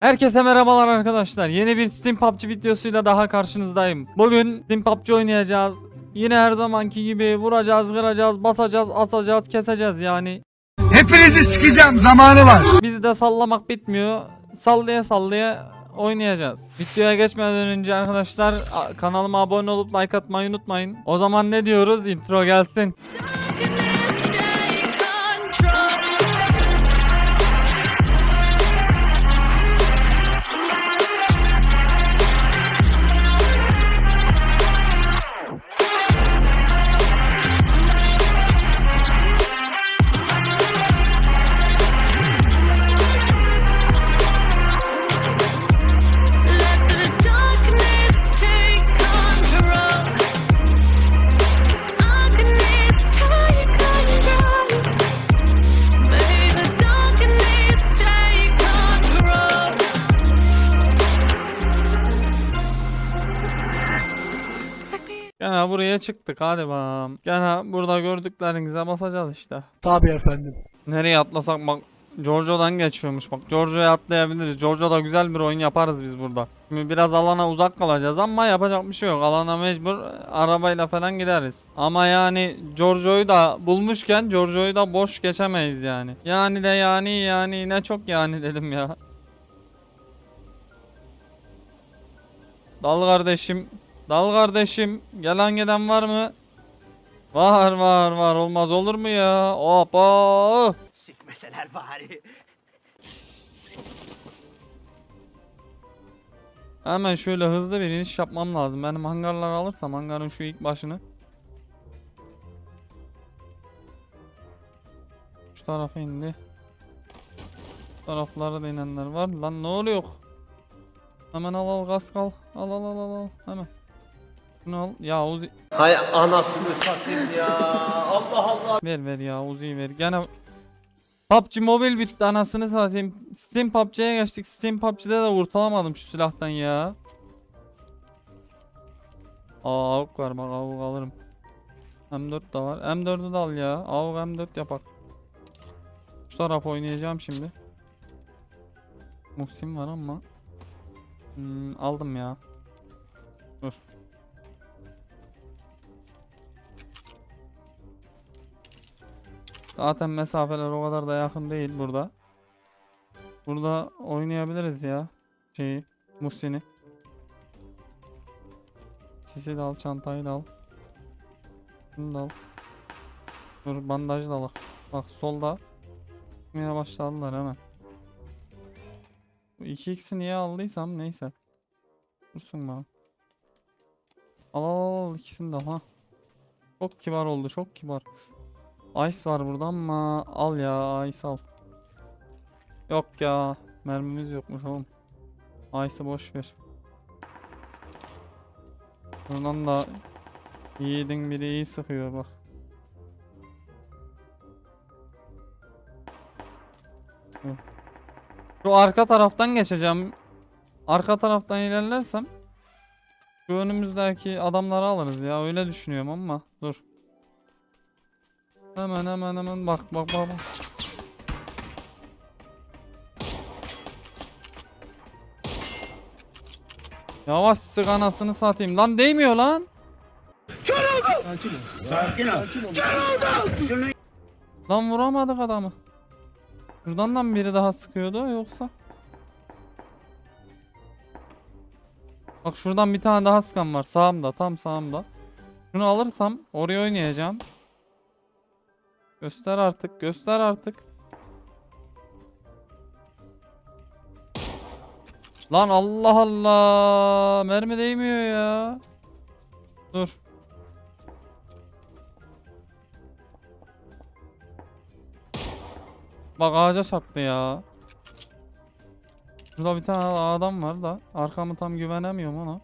Herkese merhabalar arkadaşlar. Yeni bir Steam PUBG videosuyla daha karşınızdayım. Bugün Steam PUBG oynayacağız. Yine her zamanki gibi vuracağız, kıracağız, basacağız, atacağız, keseceğiz yani. Hepinizi sikeceğim zamanı var. Bizi de sallamak bitmiyor. Sallaya sallaya oynayacağız. Videoya geçmeden önce arkadaşlar kanalıma abone olup like atmayı unutmayın. O zaman ne diyoruz? Intro gelsin. Çıktık hadi bakalım. Gene burada gördüklerinize basacağız işte. Tabii efendim. Nereye atlasak bak Giorgio'dan geçiyormuş bak Giorgio'ya atlayabiliriz. Giorgio'da güzel bir oyun yaparız biz burada. Şimdi biraz alana uzak kalacağız ama yapacak bir şey yok. Alana mecbur arabayla falan gideriz. Ama yani Giorgio'yu da bulmuşken Giorgio'yu da boş geçemeyiz yani. Yani de yani yani ne çok yani dedim ya. Dal kardeşim. Dal kardeşim. Gelen giden var mı? Var var var olmaz olur mu ya? Hoppa. Sikmeseler bari. Hemen şöyle hızlı bir iniş yapmam lazım. Benim hangarları alırsam hangarın şu ilk başını. Şu tarafa indi. Şu taraflara da inenler var. Lan ne oluyor? Hemen al al gaz kal. Al al al al al. Hemen. Bunu al. Ya Uzi. Hay anasını satayım ya. Allah Allah. Ver ver ya Uzi'yi ver. Gene PUBG Mobile bitti anasını satayım. Steam PUBG'ye geçtik. Steam PUBG'de de kurtulamadım şu silahtan ya. Aa avuk var bak avuk alırım. M4 de var. M4'ü de al ya. Avuk M4 yapak. Şu taraf oynayacağım şimdi. Muhsin var ama. Hmm, aldım ya. Dur. Zaten mesafeler o kadar da yakın değil burada. Burada oynayabiliriz ya. Şeyi, Muhsin'i. Sisi de al, çantayı da al. Bunu da al. Dur bandaj da al. Bak solda. Yine başladılar hemen. Bu 2x'i niye aldıysam neyse. Dursun bana. Al al al ikisini de ha. Çok kibar oldu çok kibar. Ice var burada ama al ya Ice al. Yok ya mermimiz yokmuş oğlum. Ice'ı boş ver. Buradan da yiğidin biri iyi sıkıyor bak. Şu arka taraftan geçeceğim. Arka taraftan ilerlersem şu önümüzdeki adamları alırız ya öyle düşünüyorum ama dur. Hemen hemen hemen bak bak bak. bak. Yavaş sık anasını satayım. Lan değmiyor lan. Lan vuramadık adamı. Şuradan da mı biri daha sıkıyordu yoksa? Bak şuradan bir tane daha sıkan var sağımda tam sağımda. Şunu alırsam oraya oynayacağım. Göster artık, göster artık. Lan Allah Allah, mermi değmiyor ya. Dur. Bak ağaca çarptı ya. Burada bir tane adam var da arkamı tam güvenemiyorum ona.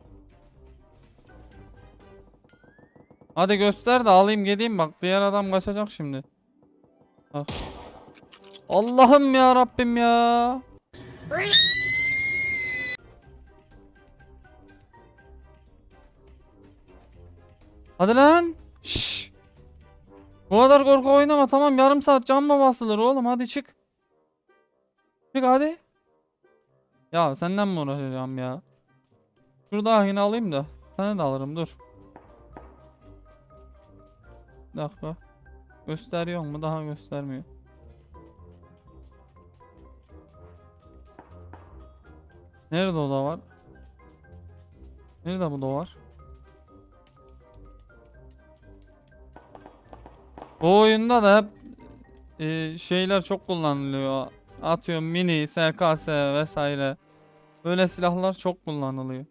Hadi göster de alayım gideyim bak diğer adam kaçacak şimdi. Bak. Allah'ım ya Rabbim ya. Hadi lan. Şşş. Bu kadar korku oynama tamam yarım saat can mı basılır oğlum hadi çık. Çık hadi. Ya senden mi uğraşacağım ya? Şurada yine alayım da. Seni de alırım dur. Bir dakika. Gösteriyor mu? Daha göstermiyor. Nerede o da var? Nerede bu da var? Bu oyunda da hep e, şeyler çok kullanılıyor. Atıyorum mini, SKS vesaire. Böyle silahlar çok kullanılıyor.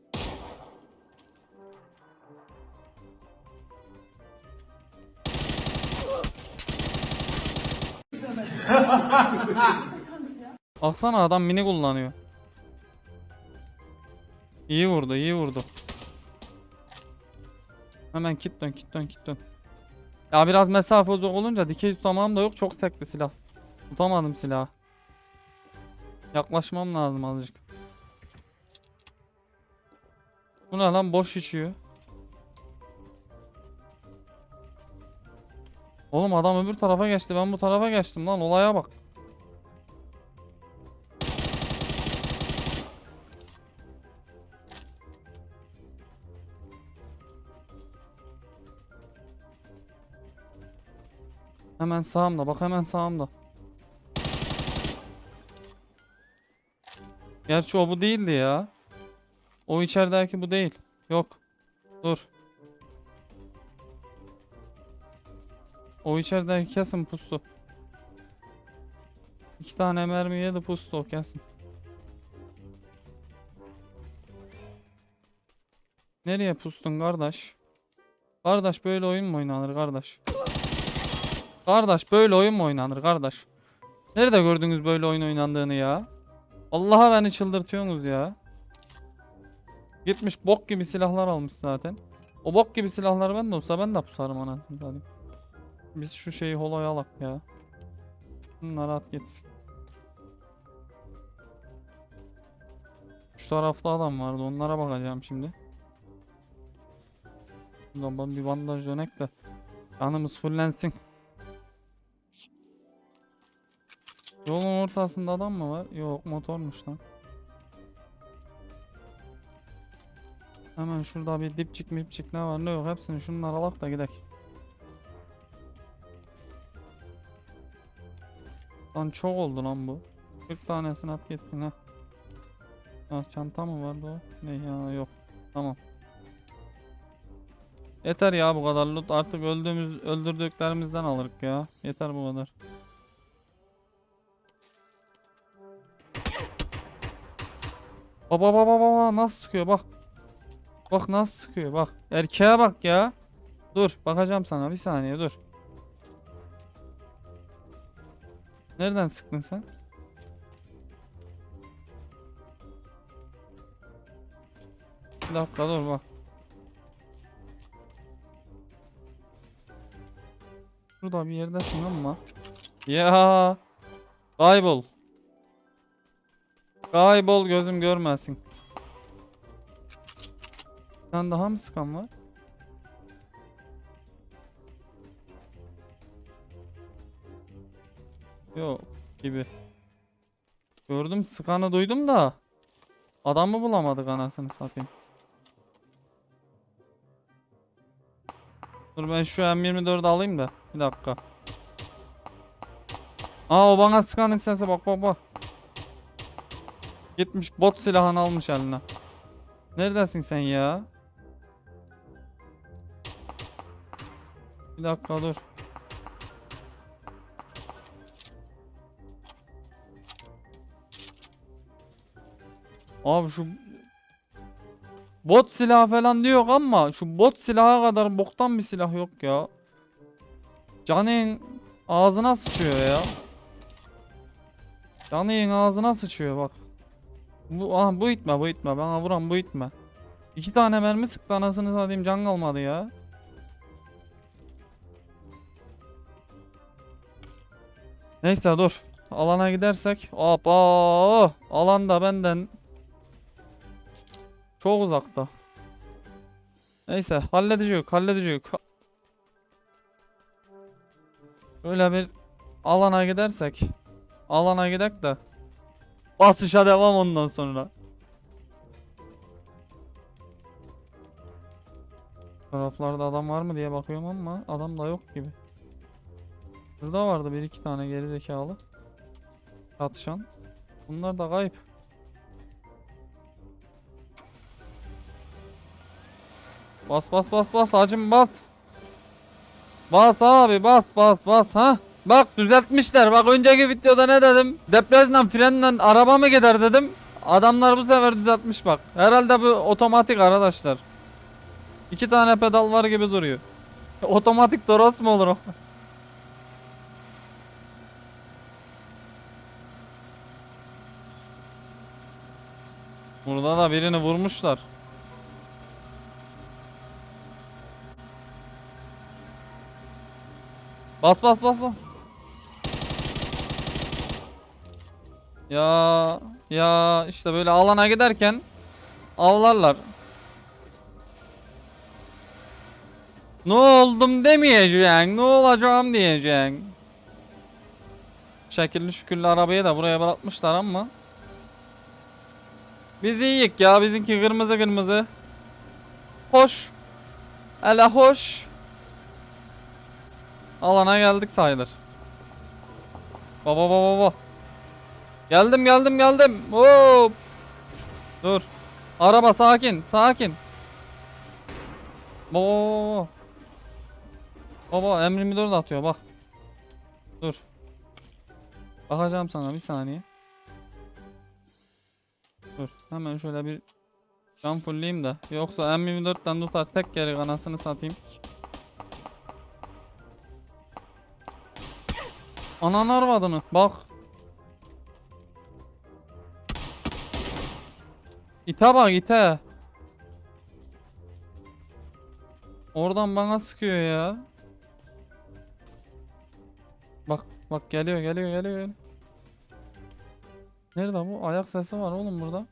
Baksana adam mini kullanıyor. İyi vurdu, iyi vurdu. Hemen kit dön, kit dön, kit dön. Ya biraz mesafe uzak olunca dikey tutamam da yok çok tekli silah. Tutamadım silahı. Yaklaşmam lazım azıcık. Bu ne lan boş içiyor. Oğlum adam öbür tarafa geçti ben bu tarafa geçtim lan olaya bak. Hemen sağımda bak hemen sağımda. Gerçi o bu değildi ya. O içerideki bu değil. Yok. Dur. O içerideki kesin pustu. İki tane mermi yedi pustu o kesin. Nereye pustun kardeş? Kardeş böyle oyun mu oynanır kardeş? Kardeş böyle oyun mu oynanır kardeş? Nerede gördünüz böyle oyun oynandığını ya? Allah'a beni çıldırtıyorsunuz ya. Gitmiş bok gibi silahlar almış zaten. O bok gibi silahlar ben de olsa ben de pusarım anasını satayım. Biz şu şeyi holoya alak ya. Bunlar at gitsin. Şu tarafta adam vardı onlara bakacağım şimdi. Buradan bir bandaj dönek de canımız fullensin. Yolun ortasında adam mı var? Yok motormuş lan. Hemen şurada bir dipçik mipçik ne var ne yok hepsini şunları alak da gidek. Lan çok oldu lan bu. 40 tanesini at gitsin ha. Ah çanta mı vardı o? Ne ya yok. Tamam. Yeter ya bu kadar loot artık öldüğümüz öldürdüklerimizden alırık ya. Yeter bu kadar. Baba baba baba nasıl sıkıyor bak. Bak nasıl sıkıyor bak. Erkeğe bak ya. Dur bakacağım sana bir saniye dur. Nereden sıktın sen? Bir dakika dur bak. Burada bir yerdesin ama. Ya. Kaybol. Kaybol gözüm görmesin. Sen daha mı sıkan var? Yok gibi. Gördüm sıkanı duydum da adamı bulamadık anasını satayım. Dur ben şu M24'ü alayım da bir dakika. Aa o bana sıkanın sesi bak bak bak. Gitmiş bot silahını almış eline. Neredesin sen ya? Bir dakika dur. Abi şu bot silah falan diyor ama şu bot silaha kadar boktan bir silah yok ya. Canın ağzına sıçıyor ya. Canın ağzına sıçıyor bak. Bu aha bu itme bu itme bana vuran bu itme. İki tane mermi sıktı anasını satayım can kalmadı ya. Neyse dur. Alana gidersek. Hoppa. Alanda benden. Çok uzakta. Neyse halledecek halledecek. Öyle bir alana gidersek. Alana gidek de. Basışa devam ondan sonra. Taraflarda adam var mı diye bakıyorum ama adam da yok gibi. Burada vardı bir iki tane geri zekalı. Çatışan. Bunlar da kayıp. Bas bas bas bas hacım bas. Bas abi bas bas bas ha. Bak düzeltmişler. Bak önceki videoda ne dedim? Debriyajla frenle araba mı gider dedim. Adamlar bu sefer düzeltmiş bak. Herhalde bu otomatik arkadaşlar. İki tane pedal var gibi duruyor. Otomatik Toros mu olur o? Burada da birini vurmuşlar. Bas bas bas bas. Ya ya işte böyle alana giderken avlarlar. Ne oldum demeyeceksin. Ne olacağım diyeceksin. Şekilli şükürlü arabayı da buraya bırakmışlar ama. Biz iyiyik ya. Bizimki kırmızı kırmızı. Hoş. Hele hoş. Alana geldik sayılır. Baba baba baba. Geldim geldim geldim. Hop. Dur. Araba sakin sakin. Baba baba emrimi dur atıyor bak. Dur. Bakacağım sana bir saniye. Dur hemen şöyle bir can fullleyeyim de. Yoksa M24'ten tutar tek geri kanasını satayım. Ananı arvadını bak. İte bak ite. Oradan bana sıkıyor ya. Bak bak geliyor geliyor geliyor. Nerede bu? Ayak sesi var oğlum burada.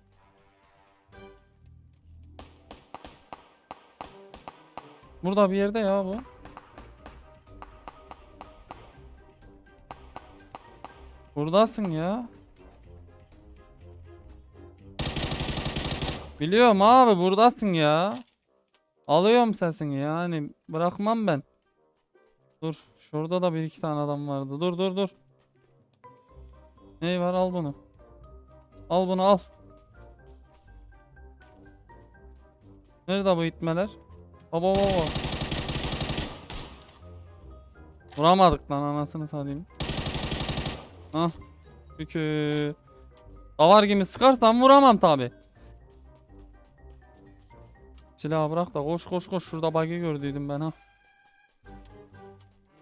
Burada bir yerde ya bu. Buradasın ya. Biliyorum abi buradasın ya. Alıyorum sesini yani bırakmam ben. Dur şurada da bir iki tane adam vardı. Dur dur dur. Ney var al bunu. Al bunu al. Nerede bu itmeler? Baba baba. Vuramadık lan anasını satayım. Hah. Çünkü davar gibi sıkarsam vuramam tabi. Silahı bırak da koş koş koş şurada bug'i gördüydüm ben ha.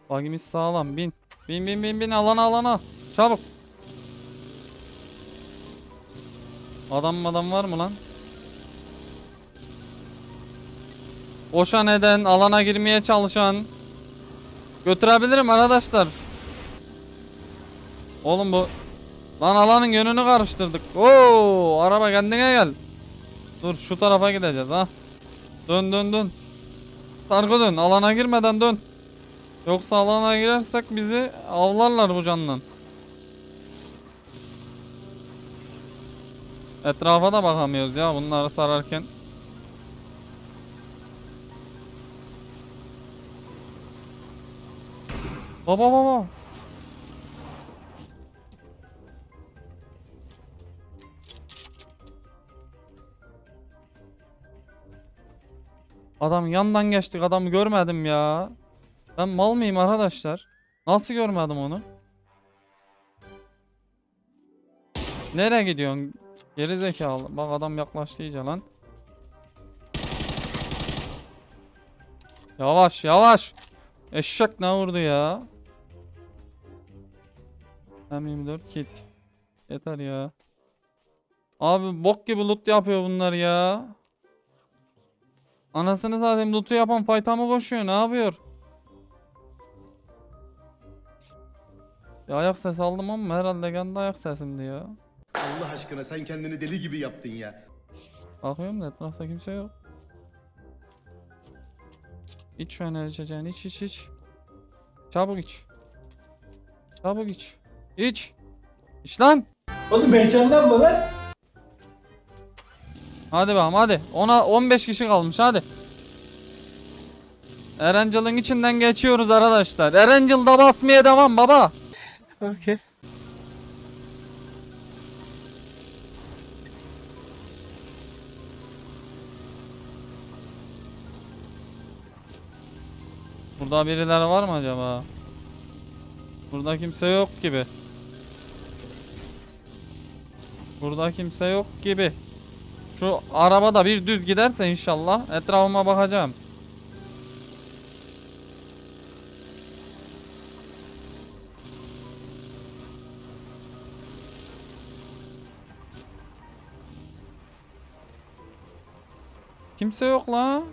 Bug'imiz sağlam bin. Bin bin bin bin alana alana. Çabuk. Adam adam var mı lan? Boşa neden alana girmeye çalışan. Götürebilirim arkadaşlar. Oğlum bu Lan alanın yönünü karıştırdık. Oo, araba kendine gel. Dur şu tarafa gideceğiz ha. Dön dön dön. Sargı dön. Alana girmeden dön. Yoksa alana girersek bizi avlarlar bu candan. Etrafa da bakamıyoruz ya bunları sararken. Baba baba. Adam yandan geçtik adamı görmedim ya. Ben mal mıyım arkadaşlar? Nasıl görmedim onu? Nereye gidiyorsun? Geri zekalı. Bak adam yaklaştı iyice lan. Yavaş yavaş. Eşek ne vurdu ya? M24 kit. Yeter ya. Abi bok gibi loot yapıyor bunlar ya. Anasını satayım loot'u yapan fayta mı koşuyor? Ne yapıyor? Ya ayak sesi aldım ama herhalde kendi ayak sesimdi ya. Allah aşkına sen kendini deli gibi yaptın ya. Bakıyorum da etrafta kimse yok. İç şu enerji içeceğini iç iç iç. Çabuk iç. Çabuk iç. İç. İç lan. Oğlum heyecanlanma lan. Hadi bakalım hadi. Ona 15 kişi kalmış hadi. Erencil'in içinden geçiyoruz arkadaşlar. Erencil'da basmaya devam baba. Okey. Burada birileri var mı acaba? Burada kimse yok gibi. Burada kimse yok gibi. Şu arabada bir düz giderse inşallah etrafıma bakacağım. Kimse yok la.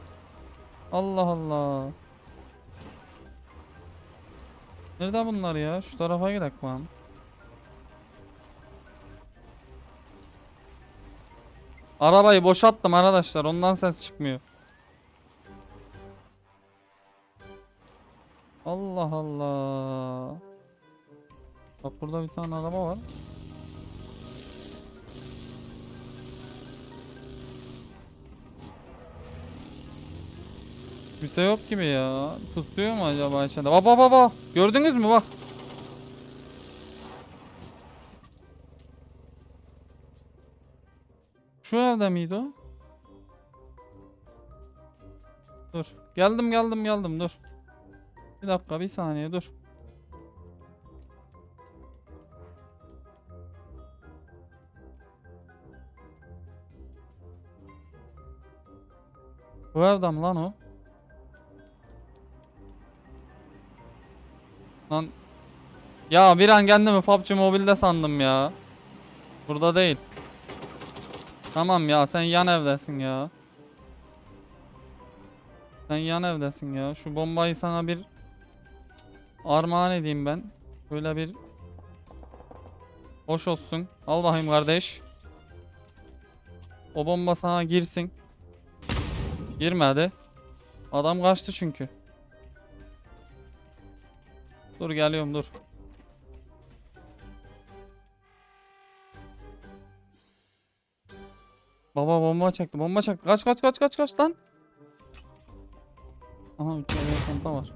Allah Allah. Nerede bunlar ya? Şu tarafa gidelim bakalım. Arabayı boşalttım arkadaşlar. Ondan ses çıkmıyor. Allah Allah. Bak burada bir tane araba var. Kimse yok gibi ya. Tutuyor mu acaba içeride? Bak bak bak. Gördünüz mü bak. Şu evde miydi o? Dur. Geldim geldim geldim dur. Bir dakika bir saniye dur. Bu evde mi lan o? Lan ya bir an kendimi PUBG Mobile'de sandım ya. Burada değil. Tamam ya sen yan evdesin ya. Sen yan evdesin ya. Şu bombayı sana bir armağan edeyim ben. Böyle bir hoş olsun. Al bakayım kardeş. O bomba sana girsin. Girmedi. Adam kaçtı çünkü. Dur geliyorum dur. Baba bomba çaktı bomba çaktı. Kaç kaç kaç kaç kaç lan. Aha 3 tane çanta var.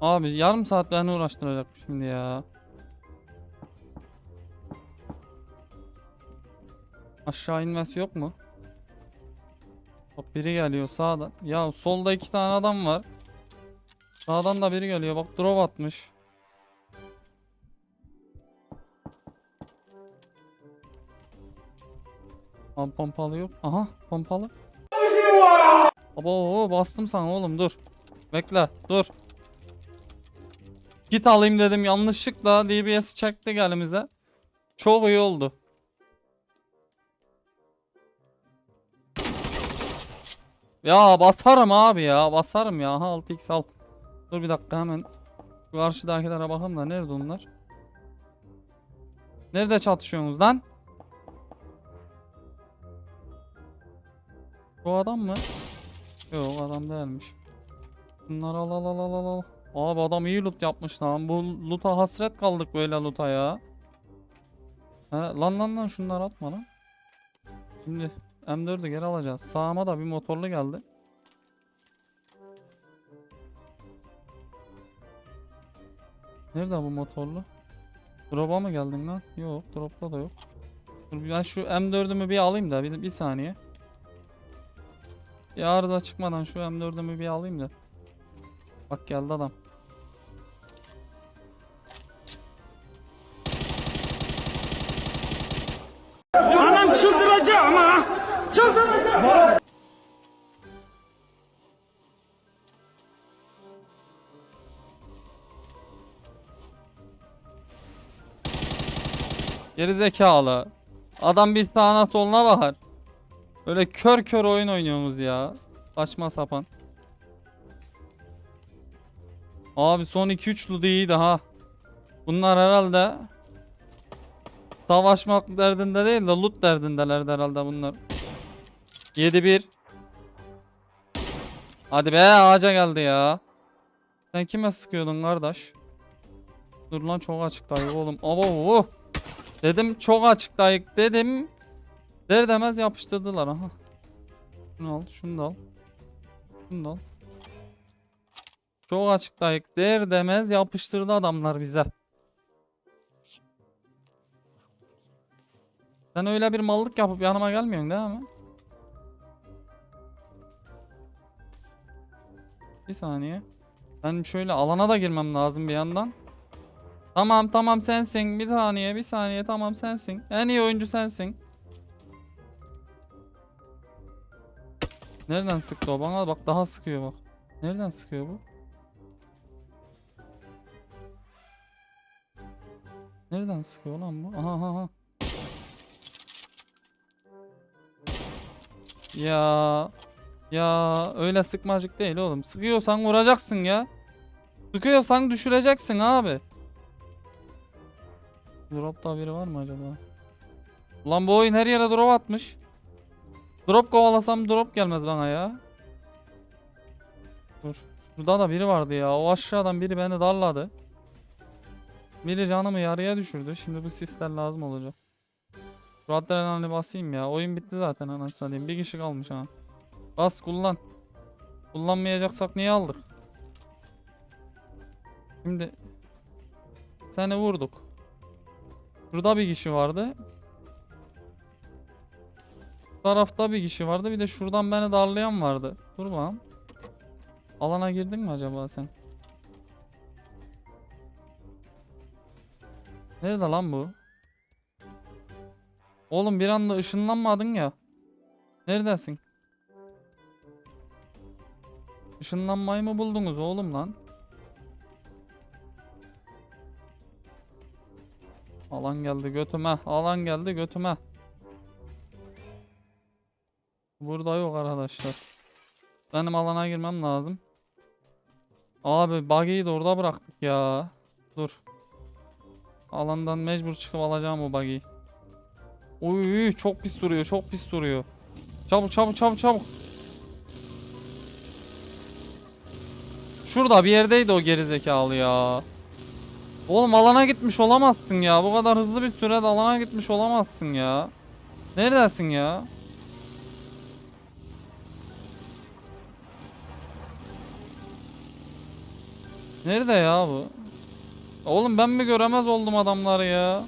Abi yarım saat beni uğraştıracak şimdi ya. Aşağı inmesi yok mu? Bak biri geliyor sağdan. Ya solda iki tane adam var. Sağdan da biri geliyor. Bak drop atmış. Abi pompalı yok. Aha pompalı. Baba oo, bastım sana oğlum dur. Bekle dur. Git alayım dedim yanlışlıkla DBS çekti elimize. Çok iyi oldu. Ya basarım abi ya basarım ya. Aha 6x al. Dur bir dakika hemen. Karşıdakilere bakalım da nerede onlar? Nerede çatışıyorsunuz lan? Bu adam mı? Yok adam değilmiş. Bunları al al al al al. Abi adam iyi loot yapmış lan. Bu loot'a hasret kaldık böyle loot'a ya. He, lan lan lan şunları atma lan. Şimdi M4'ü geri alacağız. Sağıma da bir motorlu geldi. Nerede bu motorlu? Drop'a mı geldin lan? Yok, drop'ta da yok. Dur ben şu M4'ümü bir alayım da bir, bir saniye. Bir arıza çıkmadan şu M4'ümü bir alayım da. Bak geldi adam. Geri zekalı. Adam bir sağına soluna bakar. Öyle kör kör oyun oynuyorsunuz ya. Saçma sapan. Abi son 2-3 loot iyiydi ha. Bunlar herhalde savaşmak derdinde değil de loot derdindelerdi herhalde bunlar. 7-1 Hadi be ağaca geldi ya. Sen kime sıkıyordun kardeş? Dur lan çok açıktayık oğlum. Abo. Dedim çok açıktayık dedim. Der demez yapıştırdılar aha. Şunu al, şunu da al. Şunu da al. Çok açıktayık. Der demez yapıştırdı adamlar bize. Sen öyle bir mallık yapıp yanıma gelmiyorsun değil mi? Bir saniye. Ben şöyle alana da girmem lazım bir yandan. Tamam tamam sensin. Bir saniye bir saniye tamam sensin. En iyi oyuncu sensin. Nereden sıktı o bana bak daha sıkıyor bak. Nereden sıkıyor bu? Nereden sıkıyor lan bu? Aha aha aha. Ya ya öyle sıkmacık değil oğlum. Sıkıyorsan vuracaksın ya. Sıkıyorsan düşüreceksin abi. Dropta biri var mı acaba? Ulan bu oyun her yere drop atmış. Drop kovalasam drop gelmez bana ya. Dur. Şurada da biri vardı ya. O aşağıdan biri beni darladı. Biri canımı yarıya düşürdü. Şimdi bu sisler lazım olacak. Şu adrenalini basayım ya. Oyun bitti zaten anasını satayım. Bir kişi kalmış ha. Bas kullan. Kullanmayacaksak niye aldık? Şimdi seni vurduk. Burada bir kişi vardı. Tarafta bir kişi vardı. Bir de şuradan beni darlayan vardı. Dur bakalım. Alana girdin mi acaba sen? Nerede lan bu? Oğlum bir anda ışınlanmadın ya. Neredesin? Işınlanmayı mı buldunuz oğlum lan? Alan geldi götüme. Alan geldi götüme. Burada yok arkadaşlar. Benim alana girmem lazım. Abi buggy'yi de orada bıraktık ya. Dur. Alandan mecbur çıkıp alacağım o buggy'yi. Uy çok pis duruyor çok pis duruyor. Çabuk çabuk çabuk çabuk. Şurada bir yerdeydi o gerizekalı ya. Oğlum alana gitmiş olamazsın ya. Bu kadar hızlı bir sürede alana gitmiş olamazsın ya. Neredesin ya? Nerede ya bu? Oğlum ben mi göremez oldum adamları ya?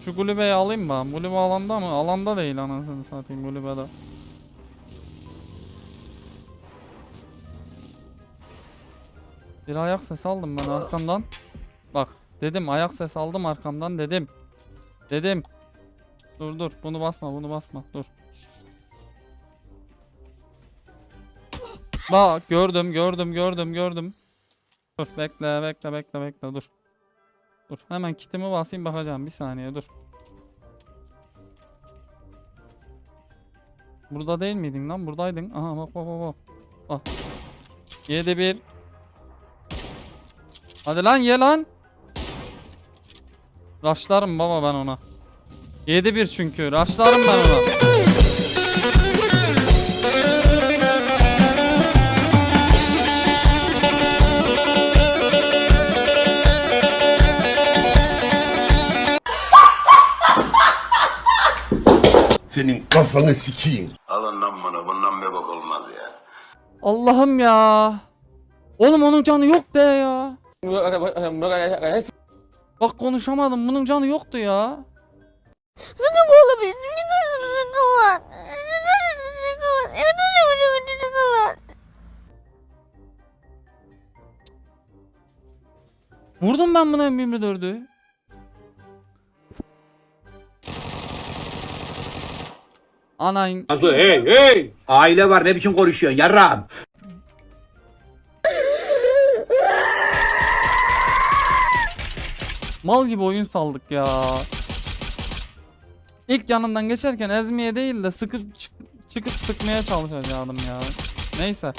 Şu kulübeyi alayım ben. Kulübe alanda mı? Alanda değil anasını satayım kulübede. Bir ayak sesi aldım ben arkamdan. Bak dedim ayak sesi aldım arkamdan dedim. Dedim. Dur dur bunu basma bunu basma dur. Bak gördüm gördüm gördüm gördüm. Dur bekle bekle bekle bekle dur. Dur hemen kitimi basayım bakacağım bir saniye dur. Burada değil miydin lan buradaydın. Aha bak bak bak bak. Bak. 7 1 Hadi lan ye lan. Raşlarım baba ben ona. 7-1 çünkü. Raşlarım ben ona. Kafanı sikeyim. Alından bana bundan bir bak olmaz ya. Allah'ım ya. Oğlum onun canı yok de ya. Bak konuşamadım. Bunun canı yoktu ya. Sucuk olabilir. Ne dursun kullan. Ne dursun kullan. Evet öyle öyle kullan. Vurdum ben buna M24'ü. Anayın. Hey hey! Aile var ne biçim konuşuyorsun yarram? Mal gibi oyun saldık ya. İlk yanından geçerken ezmeye değil de sıkıp çık- çıkıp sıkmaya çalışacaktım ya. Neyse.